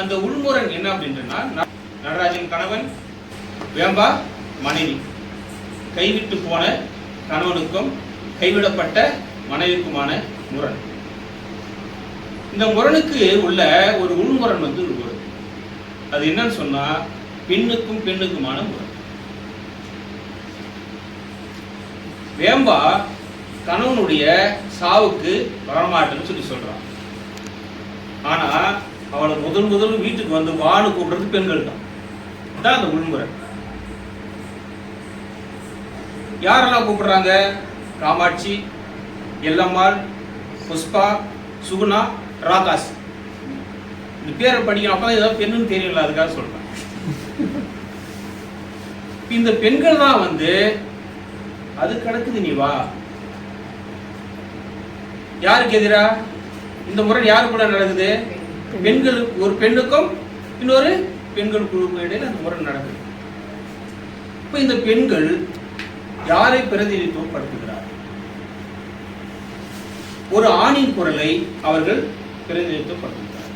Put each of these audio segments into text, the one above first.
அந்த உள்முரண் என்ன அப்படின்றனா நடராஜன் கணவன் வேம்பா மனைவி. கைவிட்டு போன கணவனுக்கும் கைவிடப்பட்ட மனைவிக்குமான முரண். இந்த முரணுக்கு உள்ள ஒரு உள்முரண் வந்து ஒரு அது என்னன்னு சொன்னா பெண்ணுக்கும் பெண்ணுக்குமான முரண். வேம்பா கணவனுடைய சாவுக்கு வரமாட்டேன்னு சொல்லி சொல்றான். ஆனா அவளை முதல் முதல் வீட்டுக்கு வந்து வான்னு கூப்பிடுறது பெண்கள் தான் அந்த உள்முறை. யாரெல்லாம் கூப்பிடுறாங்க? காமாட்சி எல்லம்மாள் புஷ்பா சுகுணா ராகாஸ். இந்த பேரை படிக்கணும். அப்பதான் ஏதாவது பெண்ணுன்னு தெரியல அதுக்காக சொல்றேன். இந்த பெண்கள் தான் வந்து அது கிடக்குது நீ வா. யாருக்கு எதிரா? இந்த முறை யாரு கூட நடக்குது? பெண்களுக்கு ஒரு பெண்ணுக்கும் இன்னொரு பெண்கள் குழுவுக்கும் இடையில அந்த முறை நடக்குது. இப்ப இந்த பெண்கள் யாரை பிரதிநிதித்துவப்படுத்துகிறார்? ஒரு ஆணின் குரலை அவர்கள் பிரதிநிதித்துவப்படுத்துகிறார்.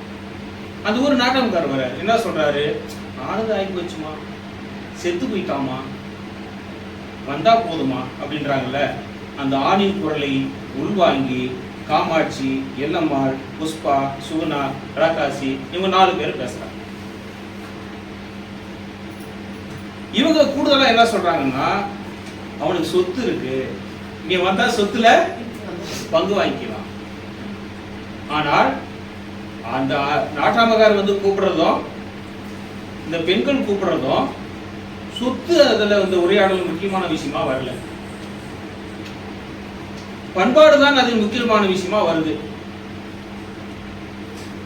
அந்த ஒரு நாட்டம்காரர் வர என்ன சொல்றாரு? ஆனது ஆகி போச்சுமா செத்து போயிட்டாமா? வந்தா போதுமா? அப்படின்றாங்கல்ல. அந்த ஆணின் குரலை உள்வாங்கி காமாட்சி எல்லம்மாள் புஷ்பா சுகுணா ராகாசி இவங்க நாலு பேர் பேசுறாங்க. இவங்க கூடுதலா என்ன சொல்றாங்கன்னா அவனுக்கு சொத்து இருக்கு. நீ வந்தா சொத்துல பங்கு வாங்கிக்கலாம். ஆனால் அந்த நாட்டாமகார் வந்து கூப்பிடுறதும் இந்த பெண்கள் கூப்பிடுறதும் சொத்து அதுல வந்து உரையாடல் முக்கியமான விஷயமா வரல. பண்பாடு தான் அது முக்கியமான விஷயமா வருது.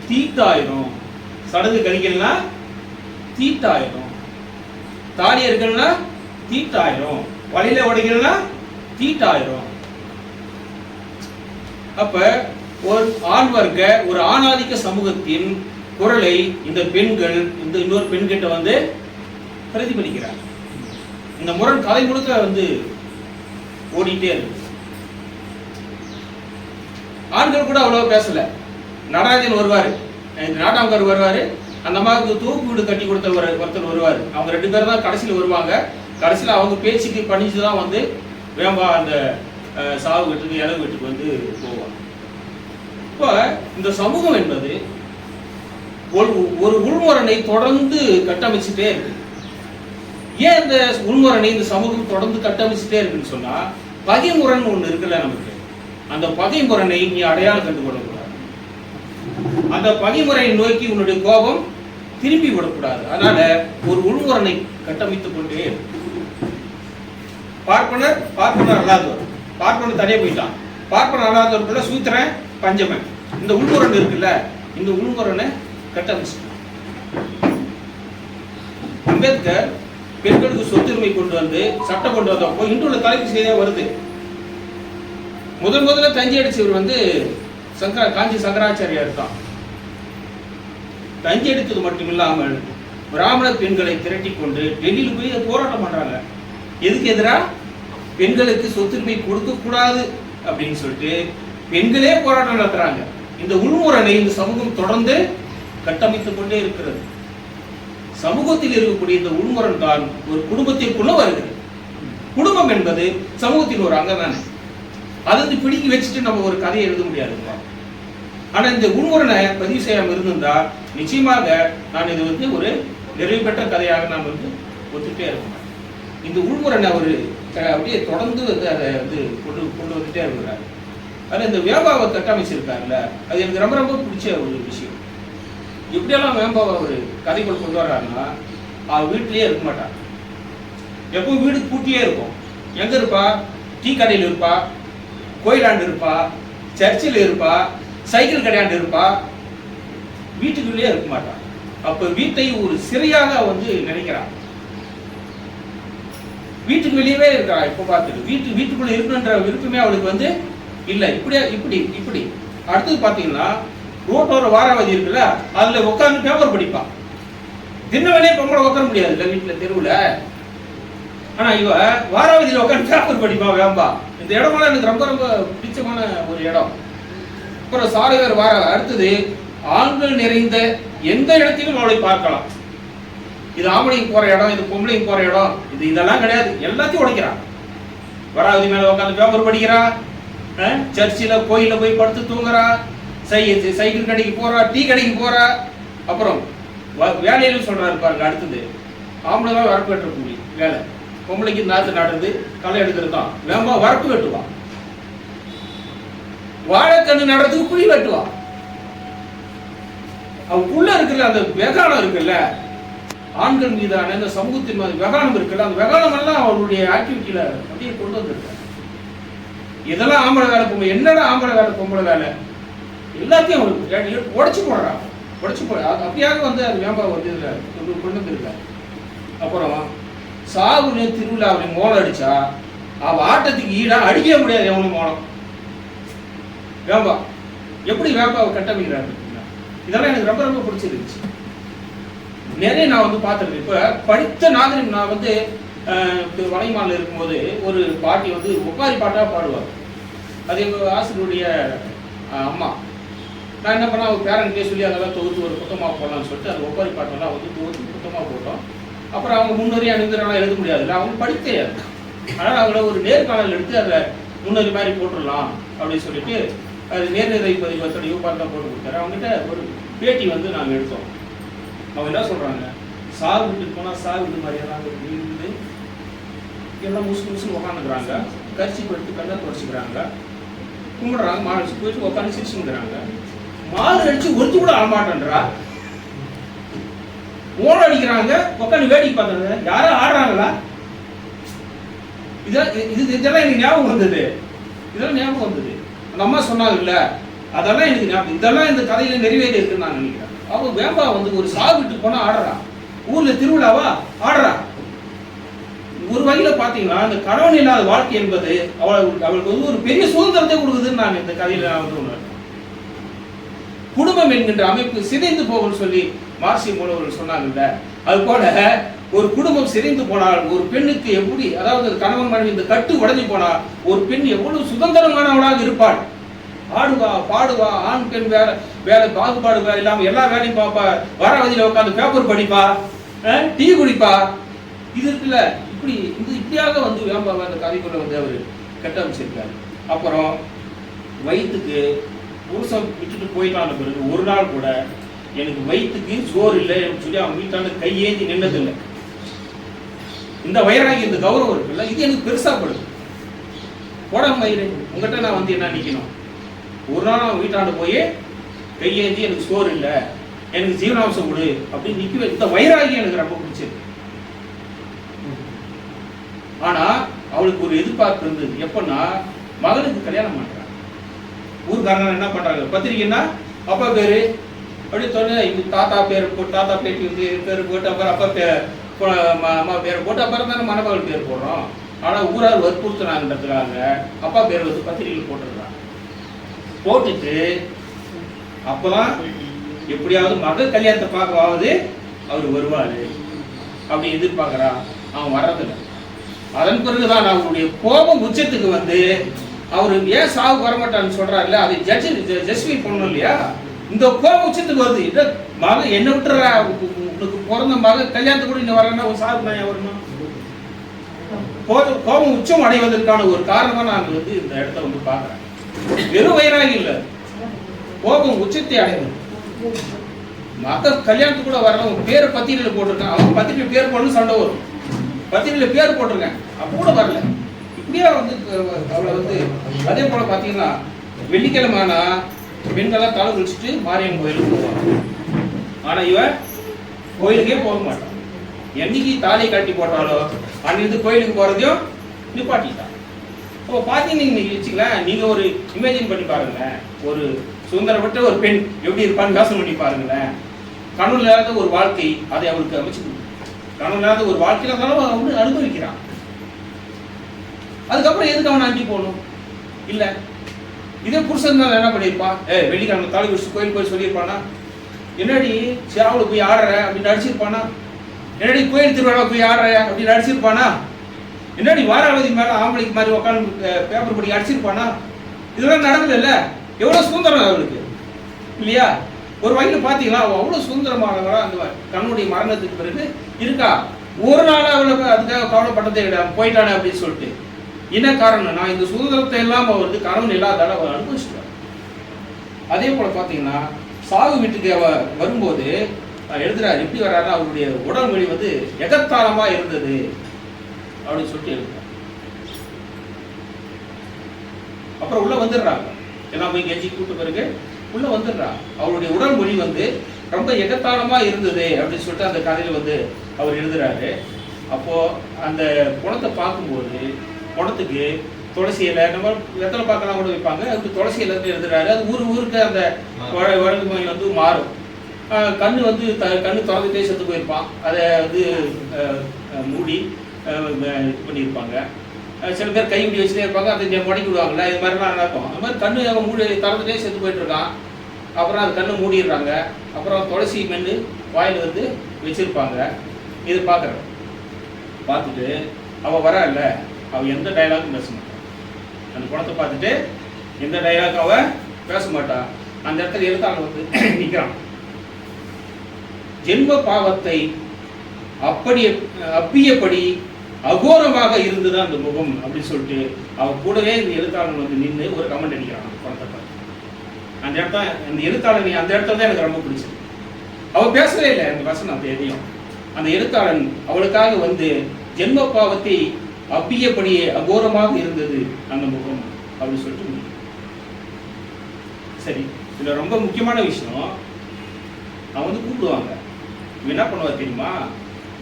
தீட்டாயிரும். சடங்கு கழிக்கலனா தீட்டாயிரும். தாலி இருக்கணும்னா தீட்டாயிரும். வழியில உடைக்கணும்னா தீட்டாயிரும். அப்ப ஒரு ஆண் வர்க்க ஒரு ஆணாதிக்க சமூகத்தின் குரலை இந்த பெண்கள் இந்த இன்னொரு பெண்கிட்ட வந்து பிரதிபலிக்கிறார். இந்த முரண் கதை முழுக்க வந்து ஓடிட்டே இருக்கு. ஆண்கள் கூட அவ்வளோ பேசல. நடராஜன் வருவார். இந்த நாட்டாமக்கார் வருவார். அந்த அம்மாவுக்கு தூக்கு வீடு கட்டி கொடுத்த ஒரு ஒருத்தர் வருவார். அவங்க ரெண்டு பேரும் தான் கடைசியில் வருவாங்க. கடைசியில் அவங்க பேச்சுக்கு பணிச்சு தான் வந்து வேம்பா அந்த சாவு வீட்டுக்கு இளவு வீட்டுக்கு வந்து போவாங்க. இப்போ இந்த சமூகம் என்பது ஒரு ஒரு உள்முரணை தொடர்ந்து கட்டமைச்சுட்டே இருக்கு. ஏன் இந்த உள்முரணை இந்த சமூகம் தொடர்ந்து கட்டமைச்சுட்டே இருக்குன்னு சொன்னா பகைமுரண் ஒன்று இருக்குல்ல நமக்கு. அந்த பகைமுரணை நீ அடையாளம் கண்டு கொள்ளக்கூடாது அந்த பகைமுறையை நோக்கி உன்னுடைய கோபம் திரும்பி விடக்கூடாது. அதனால ஒரு உள்முறனை கட்டமைத்துக் கொண்டே பார்ப்பனர் பார்ப்பனர் அல்லாதவர் பார்ப்பனர் தனியே போயிட்டான். பார்ப்பனர் அல்லாதவருக்குள்ள சூத்திரன் பஞ்சமன். இந்த உள்முரண் இருக்குல்ல இந்த உள்முரனை கட்டமைச்சு அம்பேத்கர் பெண்களுக்கு சொத்துரிமை கொண்டு வந்து சட்டம் கொண்டு வந்தப்போ இன்று உள்ள தலைப்பு செய்தியாக வருது? முதல் முதல்ல தஞ்சி அடிச்சவர் வந்து சங்கரா காஞ்சி சங்கராச்சாரியார் தான். தஞ்சி அடித்தது மட்டும் இல்லாமல் பிராமண பெண்களை திரட்டி கொண்டு டெல்லியில் போய் போராட்டம் பண்றாங்க. எதுக்கு எதிராக பெண்களுக்கு சொத்துரிமை கொடுக்க கூடாது அப்படின்னு சொல்லிட்டு பெண்களே போராட்டம் நடத்துறாங்க. இந்த உள்முரணை இந்த சமூகம் தொடர்ந்து கட்டமைத்துக் கொண்டே இருக்கிறது. சமூகத்தில் இருக்கக்கூடிய இந்த உள்முரண் தான் ஒரு குடும்பத்திற்குள்ள வருகிறது. குடும்பம் என்பது சமூகத்தின் ஒரு அங்கம் தானே அதை வந்து பிடிக்கி வச்சுட்டு நம்ம ஒரு கதையை எழுத முடியாதுங்க ஆனா இந்த உள்முறனை பதிவு செய்யாமல் இருந்திருந்தா நிச்சயமாக நான் இது வந்து ஒரு நிறைவு பெற்ற கதையாக நாம் வந்து ஒத்துட்டே இருக்கேன் இந்த உள்முறனை அவர் அப்படியே தொடர்ந்து வந்து அதை வந்து கொண்டு கொண்டு வந்துட்டே இருக்கிறார். அதில் இந்த வேபாவை கட்டமைச்சிருக்காருல்ல அது எனக்கு ரொம்ப ரொம்ப பிடிச்ச ஒரு விஷயம். எப்படியெல்லாம் வேம்பாவை ஒரு கதைக்குள் கொண்டு வர்றாருன்னா அவ வீட்லேயே இருக்க மாட்டான் எப்பவும் வீடு பூட்டியே இருக்கும். எங்க இருப்பா? டீ கடையில் இருப்பா? கோயிலாண்டு இருப்பா சர்ச்சில் இருப்பா சைக்கிள் கடையாண்டு இருப்பா வீட்டுக்குள்ளேயே இருக்க மாட்டான் அப்ப வீட்டை ஒரு சிறையாக வந்து நினைக்கிறான் வீட்டுக்கு வெளியவே இருக்கா இப்ப பார்த்துட்டு? வீட்டு வீட்டுக்குள்ள இருக்கணுன்ற விருப்பமே அவளுக்கு வந்து இல்ல. இப்படியா இப்படி இப்படி. அடுத்தது பாத்தீங்கன்னா ரோட்டோர வாராவதி இருக்குல்ல அதுல உட்காந்து பேப்பர் படிப்பான் தின்னவனே வேலையே பொம்பளை உட்கார முடியாது இல்ல வீட்டுல தெருவுல. ஆனா இவ வாராவதியில உட்காந்து பேப்பர் படிப்பான் வேம்பா. இந்த இடமெல்லாம் எனக்கு ரொம்ப ரொம்ப பிடிச்சமான ஒரு இடம். அப்புறம் சாரகர் வார அடுத்தது ஆண்கள் நிறைந்த எந்த இடத்திலும் அவளை பார்க்கலாம். இது ஆம்பளைக்கு போற இடம் இது பொம்பளைக்கு போற இடம் இது இதெல்லாம் கிடையாது. எல்லாத்தையும் உடைக்கிறான். வராதி மேல உட்காந்து பேப்பர் படிக்கிறா சர்ச்சில் கோயிலில் போய் படுத்து தூங்குறா சை சைக்கிள் கடைக்கு போறா டீ கடைக்கு போறா. அப்புறம் வ- வேலையிலும் சொல்றாரு பாருங்க அடுத்தது. ஆம்பளை தான் வரப்பு முடியும் வேலை. பொம்பளைக்கு நாத்து நடந்து களை எடுக்கிறது தான். வரப்பு வெட்டுவான் வாழைக்கண்ணு நடுறதுக்கு குழி வெட்டுவான் அவனுக்குள்ள இருக்குல்ல அந்த வெகானம் இருக்குல்ல ஆண்கள் மீதான இந்த சமூகத்தின் மீது வெகானம் இருக்குல்ல அந்த வெகானம் எல்லாம் அவருடைய ஆக்டிவிட்டியில அப்படியே கொண்டு வந்திருக்காரு. இதெல்லாம் ஆம்பளை வேலை பொம்பளை என்னடா ஆம்பளை வேலை பொம்பளை வேலை? எல்லாத்தையும் அவருக்கு உடச்சு போடுறான் உடச்சு போடுறா அப்படியாக வந்து அது வியாபாரம் வந்து இதில் கொண்டு வந்திருக்காரு. அப்புறம் சாகுனே திருவிழா அப்படி மோளம் அடிச்சா அவ ஆட்டத்துக்கு ஈடா அடிக்கவே முடியாது எவனும் மோளம். வேம்பா எப்படி வேம்பாவை கட்டமைக்கிறாரு இதெல்லாம் எனக்கு ரொம்ப ரொம்ப பிடிச்சிருந்துச்சு. நிறைய நான் வந்து பார்த்துருக்கேன். இப்போ படித்த நாகரிகம் நான் வந்து வலைமானில் இருக்கும்போது ஒரு பாட்டி வந்து ஒப்பாரி பாட்டாக பாடுவார் அது எங்கள் ஆசிரியருடைய அம்மா. நான் என்ன பண்ணேன் அவங்க பேரண்ட்டே சொல்லி அதெல்லாம் தொகுத்து ஒரு புத்தமாக போடலாம்னு சொல்லிட்டு அந்த ஒப்பாரி பாட்டெல்லாம் வந்து தொகுத்து புத்தமாக போட்டோம். அப்புறம் அவங்க முன்னறி அணிந்தரெல்லாம் எழுத முடியாதுல்ல அவங்க படிக்க அதனால் அவங்கள ஒரு நேர்காணல் எடுத்து அதை முன்னறி மாதிரி போட்டுடலாம் அப்படின்னு சொல்லிட்டு அது நேர்நிலை பதிவத்தோட யூபார் பார்த்தா போட்டு கொடுத்தாரு. அவங்ககிட்ட ஒரு பேட்டி வந்து நாங்கள் எடுத்தோம். அவங்க என்ன சொல்கிறாங்க சாகு வீட்டுக்கு போனால் சாகு வீட்டு மாதிரியெல்லாம் இருந்து எல்லாம் முசு முசு உட்காந்துக்கிறாங்க கரிசி படுத்து கண்ணை தொடச்சிக்கிறாங்க கும்பிடுறாங்க. மாடு அடிச்சு போயிட்டு உட்காந்து சிரிச்சுங்கிறாங்க மாடு அடிச்சு ஒருத்தி கூட ஆமாட்டன்றா ஓட அடிக்கிறாங்க உட்காந்து வேடிக்கை பார்த்தாங்க யாரும் ஆடுறாங்களா? இதெல்லாம் இது இதெல்லாம் எனக்கு ஞாபகம் வந்தது. இதெல்லாம் ஞாபகம் வந்தது. அந்த அம்மா சொன்னாங்கல்ல அதெல்லாம் எனக்கு ஞாபகம் இதெல்லாம் இந்த கதையில நிறைவேறி இருக்குன்னு நான் நினைக்கிறேன். அவங்க வேம்பா வந்து ஒரு சாவு போனா ஆடுறான். ஊர்ல திருவிழாவா? ஆடுறான். ஒரு வகையில பாத்தீங்கன்னா இந்த கணவன் இல்லாத வாழ்க்கை என்பது அவளுக்கு அவளுக்கு வந்து ஒரு பெரிய சுதந்திரத்தை கொடுக்குதுன்னு நான் இந்த கதையில நான் வந்து உணர்றேன். குடும்பம் என்கின்ற அமைப்பு சிதைந்து போகும்னு சொல்லி மார்சி மூலவர்கள் சொன்னாங்கல்ல? அது போல ஒரு குடும்பம் சிதைந்து போனால் ஒரு பெண்ணுக்கு எப்படி அதாவது கணவன் மனைவி இந்த கட்டு உடஞ்சி போனால் ஒரு பெண் எவ்வளவு சுதந்திரமானவளாக இருப்பாள்? ஆடுவா பாடுவா ஆண் பெண் வேலை வேலை பாகுபாடு வேலை இல்லாம எல்லா வேலையும் பார்ப்பா வர வதியில் உட்காந்து பேப்பர் படிப்பா டீ குடிப்பா. இது இருக்குல்ல இப்படி இது இப்படியாக வந்து வியாபாரம் அந்த கதைக்குள்ள வந்து அவர் கட்டமைச்சிருக்காரு அப்புறம் வயிற்றுக்கு புருஷன் விட்டுட்டு போயிட்டான பிறகு ஒரு நாள் கூட எனக்கு வயிற்றுக்கு சோறு இல்லை அப்படின்னு சொல்லி அவன் வீட்டாண்ட கையேந்தி நின்னதில்லை இந்த வயராகி இந்த கௌரவம் இருக்குல்ல இது எனக்கு பெருசாக படுது. போடாம வயிறு உங்ககிட்ட நான் வந்து என்ன நிற்கணும் ஒரு நாள் அவன் வீட்டாண்ட போய் கையேந்தி எனக்கு சோறு இல்லை. எனக்கு ஜீவனாம்சம் கொடு அப்படின்னு நிக்கவே இந்த வைராகி எனக்கு ரொம்ப பிடிச்சிருக்கு ஆனால் அவளுக்கு ஒரு எதிர்பார்ப்பு இருந்தது. எப்பன்னா மகனுக்கு கல்யாணம் பண்ணுறாங்க ஊர்காரங்க என்ன பண்ணுறாங்க பத்திரிக்கைன்னா அப்பா பேர் அப்படின்னு சொன்ன இது தாத்தா பேர் போட்டு தாத்தா பேட்டி வந்து பேர் போட்டு அப்புறம் அப்பா பேர் அம்மா பேர் போட்டு அப்புறம் தானே மணமகள் பேர் போடுறோம் ஆனால் ஊரார் வற்புறுத்தினாங்கன்றதுக்காக அப்பா பேர் வந்து பத்திரிகையில் போட்டுருக்காங்க போட்டுட்டு அப்பதான் எப்படியாவது மகள் கல்யாணத்தை பார்க்கவாவது அவர் வருவார் அப்படி எதிர்பார்க்குறான் அவன் வர்றதில்லை அதன் பிறகுதான் அவருடைய கோபம் உச்சத்துக்கு வந்து அவர் ஏன் சாவு வரமாட்டான்னு சொல்கிறாருல்ல அதை ஜட்ஜி ஜஸ்டிஃபை பண்ணணும் இல்லையா இந்த கோபம் உச்சத்துக்கு வருது. இத மக என்ன விட்டுறா உனக்கு பிறந்த மக கல்யாணத்துக்கு கூட இன்னும் வரேன்னா ஒரு சாவு நான் வருமா? கோபம் கோபம் உச்சம் அடைவதற்கான ஒரு காரணமா நான் வந்து இந்த இடத்த வந்து பார்க்குறேன். வெறும் வயிறாகி இல்லை. கோபம் உச்சத்தை அடைவது மக கல்யாணத்துக்கு கூட வரல உன் பேரை பத்திரிகையில போட்டிருக்கான். அவன் பத்திரிகை பேர் போடணும் சண்டை வரும். பத்திரிகையில் பேர் போட்டிருக்கேன். அப்போ கூட வரல. இப்படியா வந்து அவளை வந்து அதே போல பாத்தீங்கன்னா வெள்ளிக்கிழமை ஆனா பெண்கள்லாம் தலை குளிச்சுட்டு மாரியம்மன் கோயிலுக்கு போவாங்க. ஆனால் இவன் கோயிலுக்கே போக மாட்டான் என்னைக்கு தாலியை கட்டி போட்டாலோ அன்னைக்கு கோயிலுக்கு போகிறதையும் நிப்பாட்டிட்டான் அப்போ பார்த்தீங்கன்னா நீங்க வச்சுக்கலாம் நீங்கள் ஒரு இமேஜின் பண்ணி பாருங்களேன். ஒரு சுதந்திரப்பட்ட ஒரு பெண் எப்படி இருப்பான்னு யோசனை பண்ணி பாருங்களேன். கணவன் இல்லாத ஒரு வாழ்க்கை அதை அவளுக்கு அமைச்சு கணவன் இல்லாத ஒரு வாழ்க்கையில இருந்தாலும் அவன் வந்து அனுபவிக்கிறான். அதுக்கப்புறம் எதுக்கு அவன் அஞ்சு போகணும்? இல்லை இதே புருஷன் தான் என்ன பண்ணியிருப்பான் ஏ வெள்ளிக்கிழமை தாலி குடிச்சு கோயில் போய் சொல்லியிருப்பானா? என்னடி சேவல போய் ஆடுற அப்படின்னு அடிச்சிருப்பானா என்னடி கோயில் திருவிழா போய் ஆடுற அப்படின்னு அடிச்சிருப்பானா என்னடி வாராவதி மேலே ஆம்பளைக்கு மாதிரி உட்காந்து பேப்பர் படி அடிச்சிருப்பானா? இதெல்லாம் நடந்ததில்ல எவ்வளோ சுதந்திரம் அவளுக்கு? இல்லையா? ஒரு வகையில் பார்த்தீங்களா அவ அவ்வளோ சுதந்திரமானவளா அந்த கண்ணுடைய மரணத்துக்கு பிறகு இருக்கா? ஒரு நாள் அவளுக்கு அதுக்காக கவலைப்பட்டதே கிடையாது போயிட்டானே அப்படின்னு சொல்லிட்டு. என்ன காரணம் நான் இந்த சுதந்திரத்தை எல்லாம் அவர் வந்து கணவன் இல்லாதால அவர் அனுபவிச்சுட்டார். அதே போல பார்த்தீங்கன்னா சாகு வீட்டுக்கு அவர் வரும்போது எழுதுறாரு எப்படி வர்றாரு அவருடைய உடல் மொழி வந்து எகத்தாளமா இருந்தது. அப்படின்னு சொல்லிட்டு எழுதுறாரு. அப்புறம் உள்ள வந்துடுறாங்க. எல்லாம் போய் கெஞ்சி கூட்டு பிறகு உள்ள வந்துடுறாங்க. அவருடைய உடல் மொழி வந்து ரொம்ப எகத்தாளமா இருந்தது அப்படின்னு சொல்லிட்டு அந்த கதையில வந்து அவர் எழுதுறாரு. அப்போ அந்த குணத்தை பார்க்கும்போது குணத்துக்கு துளசி இலை நம்ம வெத்தலை பார்க்கலாம் கூட வைப்பாங்க அதுக்கு துளசி இலை வந்து எழுதுறாரு அது ஊர் ஊருக்கு அந்த வழ- வழக்குமுறை வந்து மாறும். கண்ணு வந்து த கண்ணு திறந்துட்டே செத்து போயிருப்பான். அதை வந்து மூடி இது பண்ணியிருப்பாங்க. சில பேர் கை இப்படி வச்சுட்டே இருப்பாங்க. அதை இங்க முடக்கி விடுவாங்கல்ல. இது மாதிரிலாம் நடக்கும். அது மாதிரி கண்ணு அவன் மூடி திறந்துட்டே செத்து போயிட்டு இருக்கான். அப்புறம் அந்த கண்ணை மூடிடுறாங்க. அப்புறம் துளசி மென்று வாயில் வந்து வச்சிருப்பாங்க. இது பார்க்குறேன் பார்த்துட்டு அவள் வரா இல்ல? அவள் எந்த டைலாகும் பேச மாட்டான் அந்த குணத்தை பார்த்துட்டு எந்த டைலாக் அவ பேச மாட்டா. அந்த இடத்துல எழுத்தாளர் வந்து நிற்கிறான் ஜென்ம பாவத்தை அப்படி அப்பியபடி அகோரமாக இருந்தது அந்த முகம் அப்படின்னு சொல்லிட்டு அவ கூடவே இந்த எழுத்தாளன் வந்து நின்று ஒரு கமெண்ட் அடிக்கிறான் அந்த படத்தை பார்த்து. அந்த இடத்த அந்த எழுத்தாளன் அந்த இடத்துல தான் எனக்கு ரொம்ப பிடிச்சது. அவள் பேசவே இல்லை. அந்த வசனம் அந்த எதையும். அந்த எழுத்தாளன் அவளுக்காக வந்து ஜென்ம பாவத்தை அப்பியபடியே அகோரமாக இருந்தது அந்த முகம் அப்படின்னு சொல்லிட்டு முடியும். சரி இதுல ரொம்ப முக்கியமான விஷயம் அவன் வந்து கூப்பிடுவாங்க. இவன் என்ன பண்ணுவா தெரியுமா?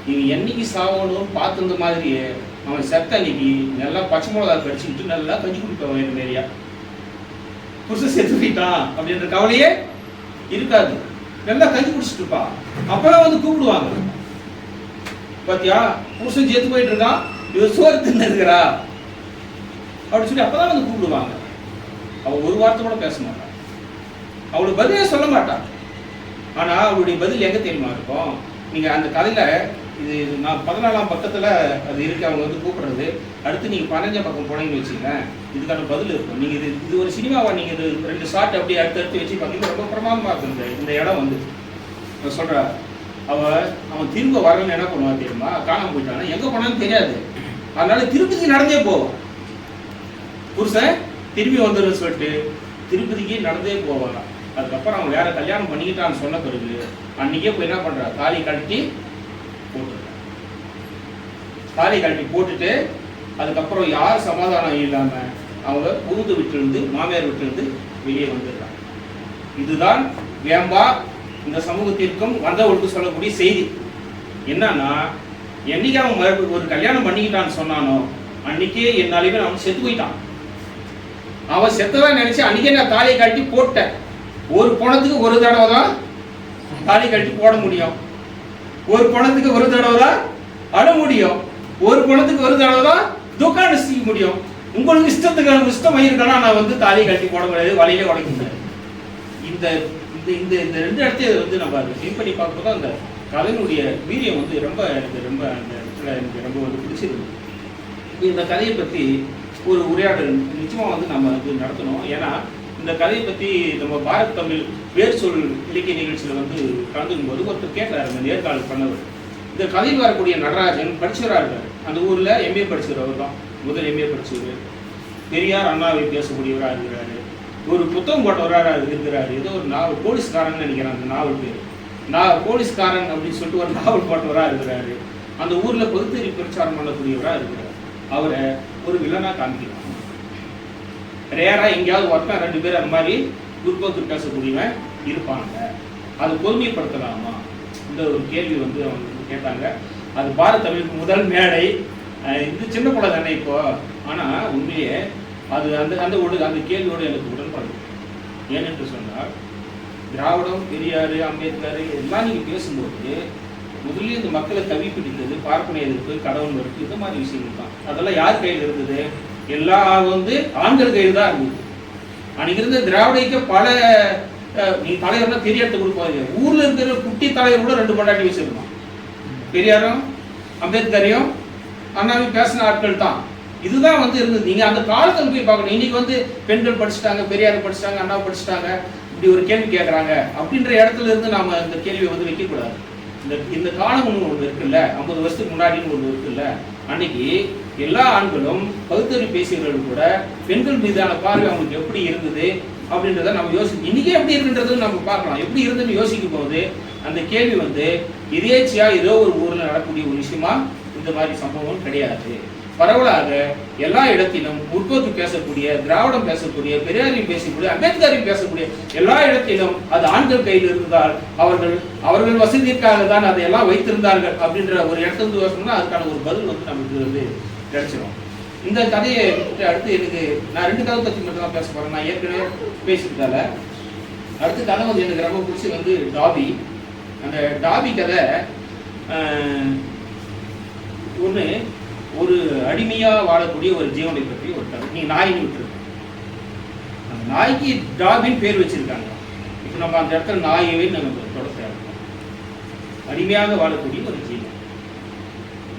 இவன் என்னைக்கு சாவணும் பார்த்துருந்த மாதிரியே அவன் செத்த அன்னைக்கு நல்லா பச்சை மிளகா கடிச்சுக்கிட்டு நல்லா கஞ்சி குடிப்பான் இந்த நிறையா புருஷன் செத்து போயிட்டான் அப்படின்ற கவலையே இருக்காது. நல்லா கஞ்சி குடிச்சிட்டு இருப்பா. அப்பதான் வந்து கூப்பிடுவாங்க. பாத்தியா? புருஷன் செத்து போயிட்டு இருக்கான். இவர் சோறு தின்னு இருக்கிறா அப்படின்னு சொல்லி அப்பதான் வந்து கூப்பிடுவாங்க. அவள் ஒரு வார்த்தை கூட பேச மாட்டான். அவளுக்கு பதிலே சொல்ல மாட்டான். ஆனால் அவளுடைய பதில் எங்க தெரியுமா இருக்கும்? நீங்க அந்த கதையில இது நான் பதினாலாம் பக்கத்துல அது இருக்கு அவங்க வந்து கூப்பிடுறது. அடுத்து நீங்க பதினஞ்சாம் பக்கம் போனீங்கன்னு வச்சுக்கோங்க இதுக்கான பதில் இருக்கும். நீங்க இது இது ஒரு சினிமாவா? நீங்க இது ரெண்டு ஷார்ட் அப்படியே அடுத்து அடுத்து வச்சு பார்த்தீங்கன்னா ரொம்ப பிரமாதமா இருக்கும். இந்த இடம் வந்து. நான் சொல்றா அவ அவன் திரும்ப வரலன்னு என்ன பண்ணுவான் தெரியுமா? காணாம போயிட்டானா? எங்க போனான்னு தெரியாது. அதனால திருப்பதி நடந்தே போவான் புருஷன் திரும்பி வந்துடும் சொல்லிட்டு திருப்பதிக்கு நடந்தே போவான் அதுக்கப்புறம் அவன் வேற கல்யாணம் பண்ணிக்கிட்டான்னு சொன்ன பிறகு அன்னைக்கே போய் என்ன பண்றா தாலி கழட்டி போட்டுருக்கா தாலி கழட்டி போட்டுட்டு அதுக்கப்புறம் யார் சமாதானம் இல்லாம அவங்க புகுந்து விட்டிருந்து மாமியார் விட்டிருந்து வெளியே வந்துடுறாங்க. இதுதான் வேம்பா இந்த சமூகத்திற்கும் வந்தவர்களுக்கு சொல்லக்கூடிய செய்தி. என்னன்னா என்னைக்கு அவன் ஒரு கல்யாணம் பண்ணிக்கிட்டான்னு சொன்னானோ அன்னைக்கே என்னாலுமே அவன் செத்து போயிட்டான். அவன் செத்ததான் நினைச்சு அன்னைக்கே நான் தாலியை கட்டி போட்டேன். ஒரு பணத்துக்கு ஒரு தடவை தான் தாலி கட்டி போட முடியும். ஒரு பணத்துக்கு ஒரு தடவை தான் அட முடியும். ஒரு பணத்துக்கு ஒரு தடவை தான் துக்கான செய்ய முடியும். உங்களுக்கு இஷ்டத்துக்கு இஷ்டம் இருக்கலாம் நான் வந்து தாலியை கட்டி போட முடியாது வலையில உடைக்க முடியாது. இந்த இந்த இந்த இந்த ரெண்டு இடத்தையும் வந்து நம்ம ஃபீல் பண்ணி பார்க்கும்போது அந்த கதையினுடைய வீரியம் வந்து ரொம்ப எனக்கு ரொம்ப அந்த இடத்துல எனக்கு ரொம்ப வந்து பிடிச்சிருக்கு. இந்த கதையை பற்றி ஒரு உரையாடல் நிச்சயமாக வந்து நம்ம வந்து நடத்தணும். ஏன்னா இந்த கதையை பற்றி நம்ம பாரத் தமிழ் வேர் சொல் இலக்கிய நிகழ்ச்சியில் வந்து கலந்துக்கும் போது ஒருத்தர் கேட்டார் அந்த நேர்காணல் பண்ணவர். இந்த கதையில் வரக்கூடிய நடராஜன் படிச்சவராக இருக்கார். அந்த ஊரில் எம்ஏ படிச்சவர் அவர் தான் முதல் எம்ஏ படிச்சவர். பெரியார் அண்ணாவை பேசக்கூடியவராக இருக்கிறாரு. ஒரு புத்தகம் போட்டவராக இருக்கிறாரு. ஏதோ ஒரு நாவல் போலீஸ்காரன் நினைக்கிறேன் அந்த நாவல் பேர். நான் போலீஸ்காரன் அப்படின்னு சொல்லிட்டு ஒரு நாவல் போட்டவராக இருக்கிறாரு. அந்த ஊரில் பகுத்தறி பிரச்சாரம் பண்ணக்கூடியவராக இருக்கிறார். அவரை ஒரு வில்லனாக காமிக்கிறான் ரேரா எங்கேயாவது ஒருத்தன் ரெண்டு பேர் அந்த மாதிரி குறுப்போக்கு பேசக்கூடியவன் இருப்பாங்க. அது பொதுமைப்படுத்தலாமா? இந்த ஒரு கேள்வி வந்து அவங்க கேட்டாங்க. அது பாரத் தமிழுக்கு முதல் மேடை. இது சின்ன குழந்தை தானே இப்போ. ஆனா உண்மையே அது அந்த அந்த உட அந்த கேள்வியோடு எனக்கு உடன்பாடு ஏனென்று சொன்னால் திராவிடம் பெரியார் அம்பேத்கர் எல்லாம் நீங்கள் பேசும்போது முதல்ல இந்த மக்களை கவி பிடித்தது பார்ப்பனை எதிர்ப்பு கடவுள் மறுப்பு இந்த மாதிரி விஷயங்கள் தான். அதெல்லாம் யார் கையில் இருந்தது? எல்லாம் வந்து ஆண்கள் கையில் தான் இருந்தது. அன்னைக்கு இருந்த திராவிட பல நீ தலைவர்னா பெரிய இடத்த கொடுப்பாங்க ஊர்ல இருக்கிற குட்டி தலைவர் கூட ரெண்டு பொண்டாட்டி வச்சிருந்தான் பெரியாரும் அம்பேத்கரையும் அண்ணாவையும் பேசின ஆட்கள் தான். இதுதான் வந்து இருந்தது. நீங்க அந்த காலத்தில் போய் பார்க்கணும். இன்னைக்கு வந்து பெண்கள் படிச்சுட்டாங்க பெரியார் படிச்சுட்டாங்க அண்ணா படிச்சுட்டாங்க. இப்படி ஒரு கேள்வி கேட்குறாங்க அப்படின்ற இடத்துல இருந்து நாம இந்த கேள்வியை வந்து வைக்கக்கூடாது. இந்த இந்த காலம் ஒன்று இருக்குல்ல? ஐம்பது வருஷத்துக்கு முன்னாடின்னு ஒன்று இருக்குல்ல? அன்னைக்கு எல்லா ஆண்களும் பகுத்தறிவு பேசியவர்கள் கூட பெண்கள் மீதான பார்வை அவங்களுக்கு எப்படி இருந்தது அப்படின்றத நம்ம யோசி இன்னைக்கே எப்படி இருக்குன்றது நம்ம பார்க்கலாம். எப்படி இருந்துன்னு யோசிக்கும் போது அந்த கேள்வி வந்து இதேச்சியா ஏதோ ஒரு ஊர்ல நடக்கக்கூடிய ஒரு விஷயமா இந்த மாதிரி சம்பவம் கிடையாது. பரவலாக எல்லா இடத்திலும் முற்போக்கு பேசக்கூடிய திராவிடம் பேசக்கூடிய பெரியாரையும் பேசக்கூடிய அம்பேத்கரையும் பேசக்கூடிய எல்லா இடத்திலும் அது ஆண்கள் கையில் இருந்தால் அவர்கள் அவர்கள் வசதிக்காக தான் அதையெல்லாம் வைத்திருந்தார்கள் அப்படின்ற ஒரு இடத்துல யோசனை அதுக்கான ஒரு பதில் வந்து நமக்கு வந்து கிடைச்சிடும் இந்த கதையை அடுத்து எனக்கு நான் ரெண்டு கதை பற்றி மட்டும் தான் பேச போறேன். நான் ஏற்கனவே பேசியிருந்தால அடுத்த கதை வந்து எனக்கு ரொம்ப பிடிச்சி வந்து டாபி. அந்த டாபி கதை ஒன்று ஒரு அடிமையாக வாழக்கூடிய ஒரு ஜீவனை பற்றி ஒரு கதை. நீங்க நாயின்னு விட்டுருக்க அந்த நாய்க்கு டாபின்னு பேர் வச்சிருக்காங்க. இப்போ நம்ம அந்த இடத்துல நாயவே நம்ம தொடர்ச்சியாக இருக்கோம் அடிமையாக வாழக்கூடிய ஒரு ஜீவன்.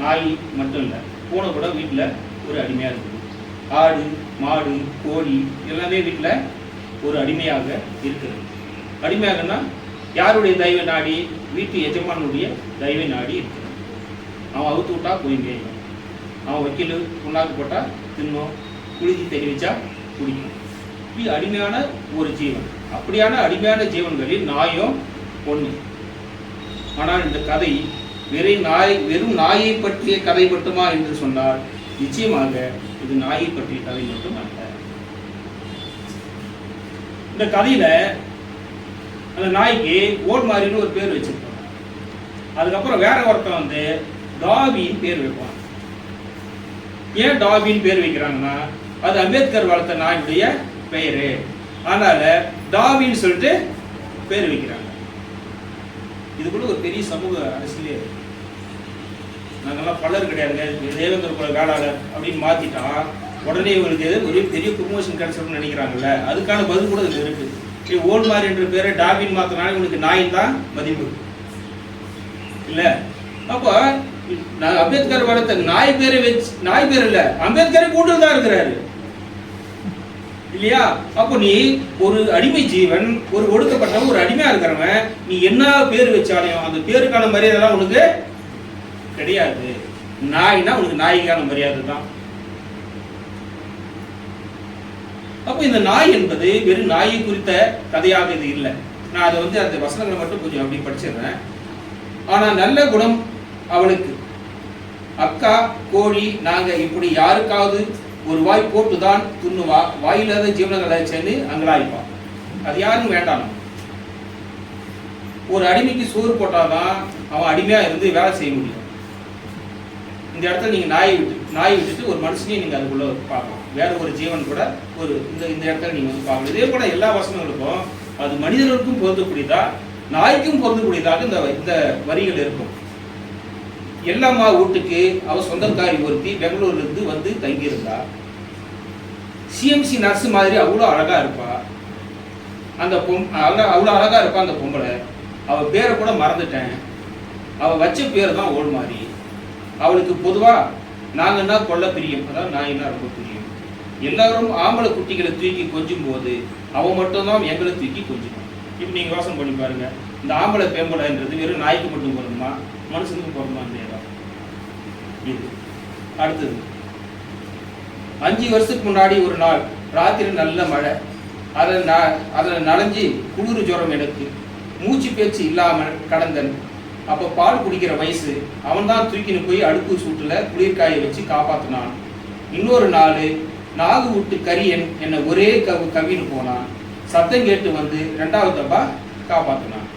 நாய் மட்டும் இல்லை பூனை கூட வீட்டில் ஒரு அடிமையாக இருக்குது. ஆடு மாடு கோழி எல்லாமே வீட்டில் ஒரு அடிமையாக இருக்கிறது. அடிமையாகனா யாருடைய தெய்வ நாடி? வீட்டு எஜமானுடைய தெய்வ நாடி இருக்கிறது. அவன் அவுத்து விட்டா போய் மேயும் அவன் வக்கீல் புண்ணாக்கு போட்டால் தின்னும் குளிச்சு தெரி குடிக்கும். இப்படி அடிமையான ஒரு ஜீவன். அப்படியான அடிமையான ஜீவன்களில் நாயும் ஒன்று ஆனால் இந்த கதை வெறும் நாய் வெறும் நாயை பற்றிய கதை மட்டுமா என்று சொன்னால் நிச்சயமாக இது நாயை பற்றிய கதை மட்டும் அல்ல இந்த கதையில அந்த நாய்க்கு ஓட்மாரின்னு ஒரு பேர் வச்சிருப்பாங்க. அதுக்கப்புறம் வேற ஒருத்தன் வந்து டாபின்னு பேர் வைப்பான். ஏன் டாபின்னு பேர் வைக்கிறாங்கன்னா அது அம்பேத்கர் வளர்த்த நாயுடைய பெயரு. அதனால டாபின்னு சொல்லிட்டு பேர் வைக்கிறாங்க. இது கூட ஒரு பெரிய சமூக அரசியலே நாங்கள்லாம் நாங்கெல்லாம் பலர் கிடையாதுங்க. தேவேந்திர குல வேளாளர் அப்படின்னு மாத்திட்டா உடனே இவங்களுக்கு ஒரு பெரிய ப்ரொமோஷன் கிடைச்சிரும்னு நினைக்கிறாங்கல்ல அதுக்கான பதில் கூட இதுல இருக்கு. நீ ஓல்மார் என்ற பேரை டாபின் மாத்தினாலும் இவனுக்கு நாயின் தான் மதிப்பு. இல்லை? அப்போ அம்பேத்கர் வளர்த்த நாய் பேரை வச்சு நாய் பேர் இல்ல அம்பேத்கரை கூட்டு தான் இருக்கிறாரு. இல்லையா? அப்போ நீ ஒரு அடிமை ஜீவன் ஒரு ஒடுக்கப்பட்டவன் ஒரு அடிமையா இருக்கிறவன் நீ என்ன பேர் வச்சாலையும் அந்த பேருக்கான மரியாதைலாம் உனக்கு கிடையாது. நாய்னா உனக்கு நாய்க்கான மரியாதை தான். அப்போ இந்த நாய் என்பது வெறும் நாயை குறித்த கதையாக இது இல்லை. நான் அதை வந்து அந்த வசனங்களை மட்டும் கொஞ்சம் அப்படி படிச்சிடுறேன். ஆனால் நல்ல குணம் அவளுக்கு. அக்கா கோழி நாங்க இப்படி யாருக்காவது ஒரு வாய் போட்டு தான் துண்ணுவா? வாயில்லாத ஜீவனங்களை சேர்ந்து அங்கலாய்ப்பான். அது யாரும் வேண்டாம். ஒரு அடிமைக்கு சோறு போட்டாதான் அவன் அடிமையா இருந்து வேலை செய்ய முடியும். இந்த இடத்துல நீங்க நாயை விட்டு நாயை விட்டுட்டு ஒரு மனுஷனையும் நீங்க அதுக்குள்ள பார்க்கலாம். வேற ஒரு ஜீவன் கூட ஒரு இந்த இந்த இடத்துல நீங்க வந்து பார்க்கலாம். இதே போல எல்லா வசனங்களுக்கும் அது மனிதர்களுக்கும் பொருந்தக்கூடியதா நாய்க்கும் பொருந்தக்கூடியதாக இந்த இந்த வரிகள் இருக்கும். எல்லாம்மா வீட்டுக்கு அவ சொந்தக்காரி ஒருத்தி பெங்களூர்ல இருந்து வந்து தங்கியிருந்தா. சிஎம்சி நர்ஸ் மாதிரி அவ்வளோ அழகா இருப்பா. அந்த பொம் அவ்வளோ அவ்வளோ அழகா இருப்பா அந்த பொம்பளை. அவ பேரை கூட மறந்துட்டேன். அவ வச்ச பேர் தான் ஓல்மாரி. அவளுக்கு பொதுவா நாங்கன்னா கொள்ள பிரியம்? அதான் நாயினா ரொம்ப பிரியம்? எல்லாரும் ஆம்பளை குட்டிகளை தூக்கி கொஞ்சும் போது அவன் மட்டும்தான் எங்களை தூக்கி கொஞ்சுவான். இப்போ நீங்கள் யோசனை பண்ணி பாருங்க. இந்த ஆம்பளை பேம்பளைன்றது வெறும் நாய்க்கு மட்டும் பொருந்துமா மனுஷனுக்கு பொருந்துமா இல்லையா? அடுத்தது அஞ்சு வருஷத்துக்கு முன்னாடி ஒரு நாள் ராத்திரி நல்ல மழை. அதில் ந அதில் நனைஞ்சு குளிர் ஜுரம் எனக்கு. மூச்சு பேச்சு இல்லாமல் கடந்தன். அப்போ பால் குடிக்கிற வயசு அவன் தான் தூக்கின்னு போய் அடுப்பு சூட்டில் குளிர்காய வச்சு காப்பாற்றினான் இன்னொரு நாள் நாகு விட்டு கரியன் என்னை ஒரே கவு கவின்னு போனான். சத்தம் கேட்டு வந்து ரெண்டாவது தப்பா காப்பாற்றினான்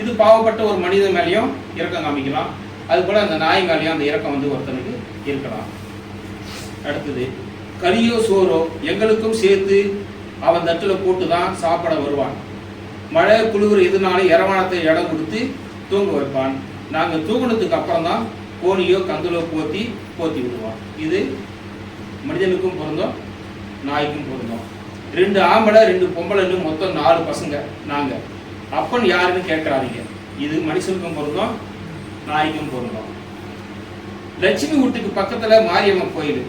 இது பாவப்பட்ட ஒரு மனிதன் மேலேயும் இறக்கம் காமிக்கலாம். அது போல அந்த நாய் மேலேயும் அந்த இறக்கம் வந்து ஒருத்தனுக்கு இருக்கலாம். அடுத்தது கறியோ சோறோ எங்களுக்கும் சேர்த்து அவன் தட்டுல போட்டு தான் சாப்பிட வருவான். மழை குளிர் எதுனாலும் இரவானத்தை இடம் கொடுத்து தூங்க வைப்பான். நாங்க தூங்கினதுக்கு அப்புறம் தான் கோணியோ கந்தலோ போத்தி போத்தி விடுவான் இது மனிதனுக்கும் பொருந்தோம் நாய்க்கும் பொருந்தோம். ரெண்டு ஆம்பளை ரெண்டு பொம்பளைன்னு மொத்தம் நாலு பசங்க நாங்க. அப்பன் யாருன்னு கேட்கறாதீங்க. இது மனுஷனுக்கும் பொருந்தோம் நாய்க்கும் பொருந்தும் லட்சுமி வீட்டுக்கு பக்கத்துல மாரியம்மன் கோயில்.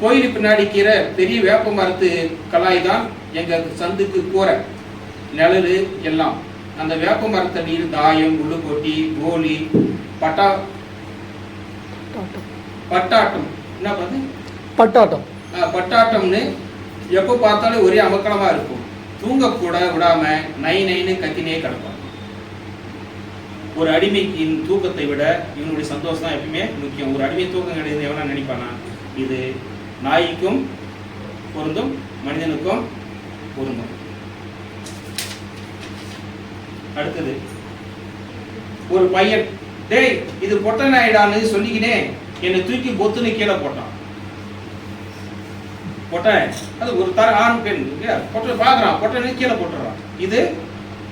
கோயில் பின்னாடி கீரை பெரிய வேப்ப மரத்து கலாய் தான் எங்க சந்துக்கு கூரை. நிழல் எல்லாம். அந்த வேப்ப மரத்தடியில் தாயம் உள்ளுக்கொட்டி கோலி பட்டா பட்டாட்டம். என்ன பார்த்து பட்டாட்டம். பட்டாட்டம்னு எப்போ பார்த்தாலும் ஒரே அமக்கலமா இருக்கும். தூங்கக்கூட விடாம நை நைன்னு கத்தினே கிடப்பான் ஒரு அடிமைக்கு தூக்கத்தை விட இவனுடைய சந்தோஷம் தான் எப்பயுமே முக்கியம். ஒரு அடிமை தூக்கம் கிடையாது எவனா நினைப்பானா? இது நாய்க்கும் பொருந்தும் மனிதனுக்கும் பொருந்தும். அடுத்தது ஒரு பையன் டேய் இது பொட்ட நாயிடான்னு சொல்லிக்கினே என்னை தூக்கி பொத்துன்னு கீழே போட்டான். பொட்டை அது ஒரு தர ஆண் பெண் பொட்டை பார்க்குறான் பொட்டை கீழே போட்டுறான். இது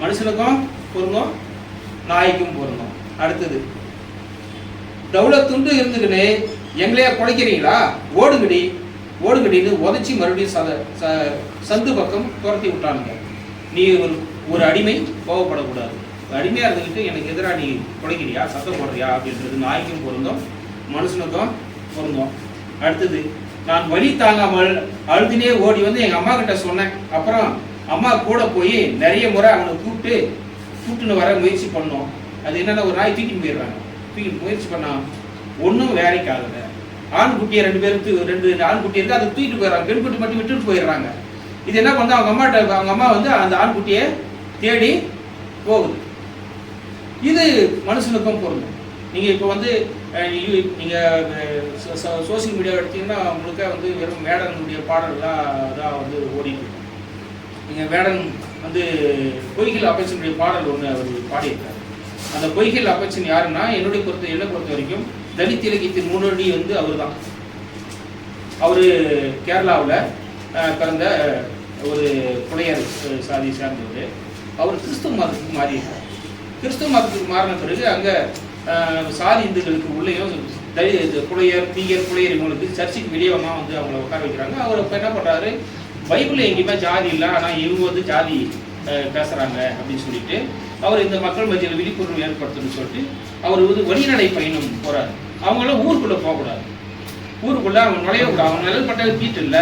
மனுஷனுக்கும் பொருந்தும் நாய்க்கும் பொருந்தும். அடுத்தது தௌலத்துண்டு இருந்துக்கின்னு எங்களையா குலைக்கிறீங்களா? ஓடுங்கடி ஓடுங்கடின்னு உதச்சி மறுபடியும் சத ச- சந்து பக்கம் துரத்தி விட்டானுங்க. நீ ஒரு ஒரு அடிமை கோவப்படக்கூடாது. அடிமையாக இருந்துக்கிட்டு எனக்கு எதிராக நீ குலைக்கிறியா? சத்தம் போடுறியா? அப்படின்றது நாய்க்கும் பொருந்தும் மனுஷனுக்கும் பொருந்தும். அடுத்தது நான் வலி தாங்காமல் அழுதுனே ஓடி வந்து எங்கள் அம்மா கிட்ட சொன்னேன். அப்புறம் அம்மா கூட போய் நிறைய முறை அவனை கூப்பிட்டு கூட்டுன்னு வர முயற்சி பண்ணோம். அது என்னன்னா ஒரு நாய் தூக்கிட்டு போயிடுறாங்க. தூக்கிட்டு முயற்சி பண்ணால் ஒன்றும் வேலைக்கு ஆகல. ஆண் குட்டியை ரெண்டு பேரும் ரெண்டு ஆண் குட்டி இருக்கு அதை தூக்கிட்டு போயிடுறாங்க. பெண் குட்டி மட்டும் விட்டுட்டு போயிடுறாங்க. இது என்ன பண்ணா அவங்க அம்மாட்ட அவங்க அம்மா வந்து அந்த ஆண் குட்டியை தேடி போகுது. இது மனுஷனுக்கும் பொருந்தும். நீங்கள் இப்போ வந்து நீங்கள் சோசியல் மீடியா எடுத்தீங்கன்னா முழுக்க வந்து வெறும் மேடனுடைய பாடல்களாக தான் வந்து ஓடிட்டு இருக்கும் நீங்க மேடன் வந்து பொய்கில் அப்பச்சனுடைய பாடல் ஒன்று அவர் பாடியிருக்காரு. அந்த பொய்கில் அப்பச்சன் யாருன்னா என்னுடைய பொறுத்த என்னை பொறுத்த வரைக்கும் தலித் இலக்கியத்தின் முன்னோடி வந்து அவர் தான் அவர் கேரளாவில் பிறந்த ஒரு புலையர் சாதியை சேர்ந்தவர். அவர் கிறிஸ்துவ மதத்துக்கு மாறியிருக்கார். கிறிஸ்துவ மதத்துக்கு மாறின பிறகு அங்கே சாதி இந்துக்களுக்கு உள்ளேயும் தலி புலையர் தீயர் புலையர் இவங்களுக்கு சர்ச்சுக்கு வெளியவமா வந்து அவங்கள உட்கார வைக்கிறாங்க. அவர் இப்போ என்ன பண்ணுறாரு பைபிளில் எங்கேயுமே ஜாதி இல்லை ஆனால் இவங்க வந்து ஜாதி பேசுகிறாங்க அப்படின்னு சொல்லிட்டு அவர் இந்த மக்கள் மத்தியில் விழிப்புணர்வு ஏற்படுத்தணும்னு சொல்லிட்டு அவர் வந்து வழிநடை பயணம் போகிறார் அவங்களாம் ஊருக்குள்ளே போகக்கூடாது. ஊருக்குள்ளே அவங்க நுழையக்கூடாது அவங்க நிழல் பட்டது வீட்டு இல்லை.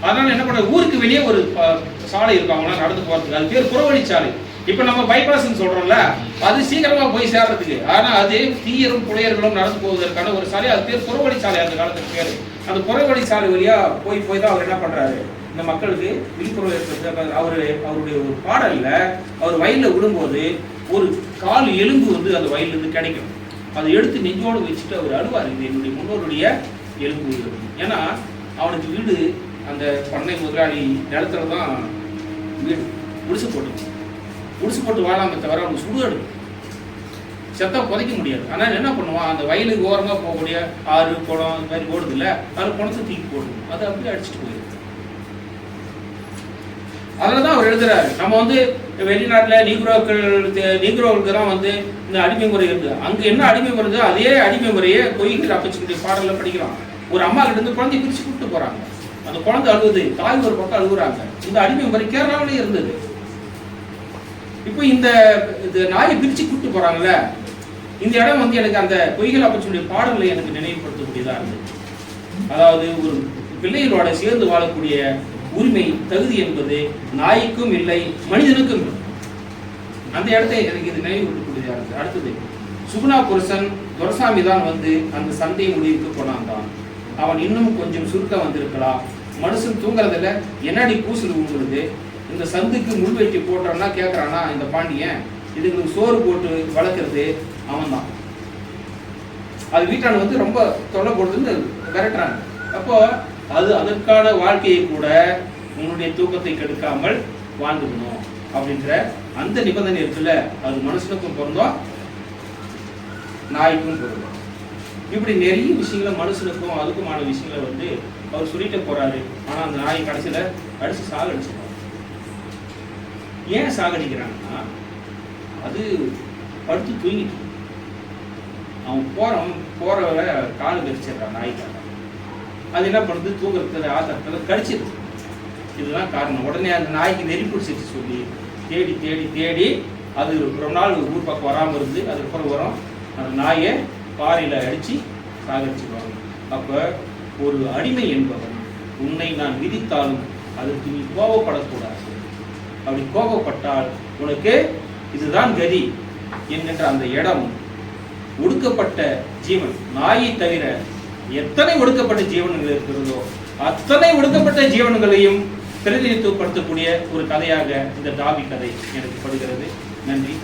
அதனால் என்ன பண்றது? ஊருக்கு வெளியே ஒரு ப- சாலை இருக்கும். அவங்களாம் நடந்து போகிறதுக்கு அது பேர் புறவழிச்சாலை. இப்போ நம்ம பைபாஸ்ன்னு சொல்கிறோம்ல அது சீக்கிரமாக போய் சேர்றதுக்கு. ஆனால் அது தீயரும் புலையர்களும் நடந்து போவதற்கான ஒரு சாலை. அது பேர் புறவழிச்சாலை அந்த காலத்துக்கு பேர். அந்த புறவழிச்சாலை வழியாக போய் போய் தான் அவர் என்ன பண்ணுறாரு இந்த மக்களுக்கு விழிப்புணர்வு ஏற்படுத்த அவர் அவருடைய ஒரு பாடலில் அவர் வயலில் விழும்போது ஒரு கால் எலும்பு வந்து அந்த வயலிருந்து இருந்து கிடைக்கும். அதை எடுத்து நெஞ்சோடு வச்சுட்டு அவர் அழுவார். இது என்னுடைய முன்னோருடைய எலும்பு. ஏன்னா அவனுக்கு வீடு அந்த பண்ணை முதலாளி நிலத்துல தான் வீடு. முடிச்சு போட்டு முடிச்சு போட்டு வாழாமே தவிர அவனுக்கு சுடு எடுக்கும் புதைக்க முடியாது. ஆனால் என்ன பண்ணுவான்? அந்த வயலுக்கு ஓரமாக போகக்கூடிய ஆறு குளம் இந்த மாதிரி ஓடுது இல்லை அது குளத்தை தூக்கி போடுது. அதை அப்படியே அடிச்சுட்டு போயிடும் அதில் தான் அவர் எழுதுறாரு. நம்ம வந்து வெளிநாட்டில் நீக்ரோக்கள் நீக்ரோவுக்கு தான் வந்து இந்த அடிமை முறை இருக்குது அங்கே என்ன அடிமை முறை இருந்தோ அதே அடிமை முறையை பொய்கிற அப்பச்சுடைய பாடலில் படிக்கலாம். ஒரு அம்மா கிட்ட இருந்து குழந்தை பிரிச்சு கூப்பிட்டு போகிறாங்க அந்த குழந்தை அழுகுது தாய் ஒரு பக்கம் அழுகுறாங்க இந்த அடிமை முறை கேரளாவிலே இருந்தது. இப்போ இந்த இது நாயை பிரிச்சு கூப்பிட்டு போறாங்கல்ல இந்த இடம் வந்து எனக்கு அந்த பொய்கள் அப்பச்சுடைய பாடல்களை எனக்கு நினைவுபடுத்தக்கூடியதாக இருந்தது. அதாவது ஒரு பிள்ளைகளோட சேர்ந்து வாழக்கூடிய உரிமை தகுதி என்பது நாய்க்கும் இல்லை மனிதனுக்கும் இல்லை. அந்த இடத்தை எனக்கு இது நினைவுபடுத்தக்கூடியதா இருந்தது அடுத்தது. சுகுணா புருஷன் துரசாமி தான் வந்து அந்த சந்தை முடிவுக்கு போனான் தான். அவன் இன்னும் கொஞ்சம் சுருக்க வந்திருக்கலாம். மனுஷன் தூங்குறதில்ல என்னடி கூசுது உங்களுக்கு இந்த சந்துக்கு முள் வெட்டி போட்டோம்னா கேட்கறானா இந்த பாண்டியன்? இதுங்களுக்கு சோறு போட்டு வளர்க்குறது அவன் தான் அது வீட்டான வந்து ரொம்ப தொல்லை போடுறதுன்னு விரட்டுறாங்க அப்போ அது அதற்கான வாழ்க்கையை கூட உன்னுடைய தூக்கத்தை கெடுக்காமல் வாழ்ந்துக்கணும் அப்படின்ற அந்த நிபந்தனை இருக்குல்ல? அது மனுஷனுக்கும் பொருந்தோம் நாய்க்கும் பொருந்தோம். இப்படி நிறைய விஷயங்களை மனுஷனுக்கும் அதுக்குமான விஷயங்களை வந்து அவர் சொல்லிட்டு போறாரு. ஆனா அந்த நாய் கடைசியில அடிச்சு சாகடிச்சிருவாங்க ஏன் சாகடிக்கிறாங்கன்னா அது படுத்து தூங்கிட்டு அவன் போறவன் போறவரை காலு கடிச்சிடுறான் நாய்க்கு அது என்ன பண்ணுது? தூங்குறதுல ஆத்திரத்தில் கடிச்சிருது இதுதான் காரணம். உடனே அந்த நாய்க்கு நெறி பிடிச்சிருச்சு சொல்லி தேடி தேடி தேடி அது ரொம்ப நாள் ஊர் பக்கம் வராமல் இருந்து அதுக்கப்புறம் வரும். அந்த நாயை பாறையில் அடித்து சாகடிச்சிடுவாங்க அப்போ ஒரு அடிமை என்பவன் உன்னை நான் விதித்தாலும் அதற்கு நீ கோபப்படக்கூடாது அப்படி கோபப்பட்டால் உனக்கு இதுதான் கதி என்கின்ற அந்த இடம் ஒடுக்கப்பட்ட ஜீவன். நாயை தவிர எத்தனை ஒடுக்கப்பட்ட ஜீவன்கள் இருக்கிறதோ அத்தனை ஒடுக்கப்பட்ட ஜீவன்களையும் பிரதிநிதித்துவப்படுத்தக்கூடிய ஒரு கதையாக இந்த டாபி கதை எனக்கு படுகிறது. நன்றி.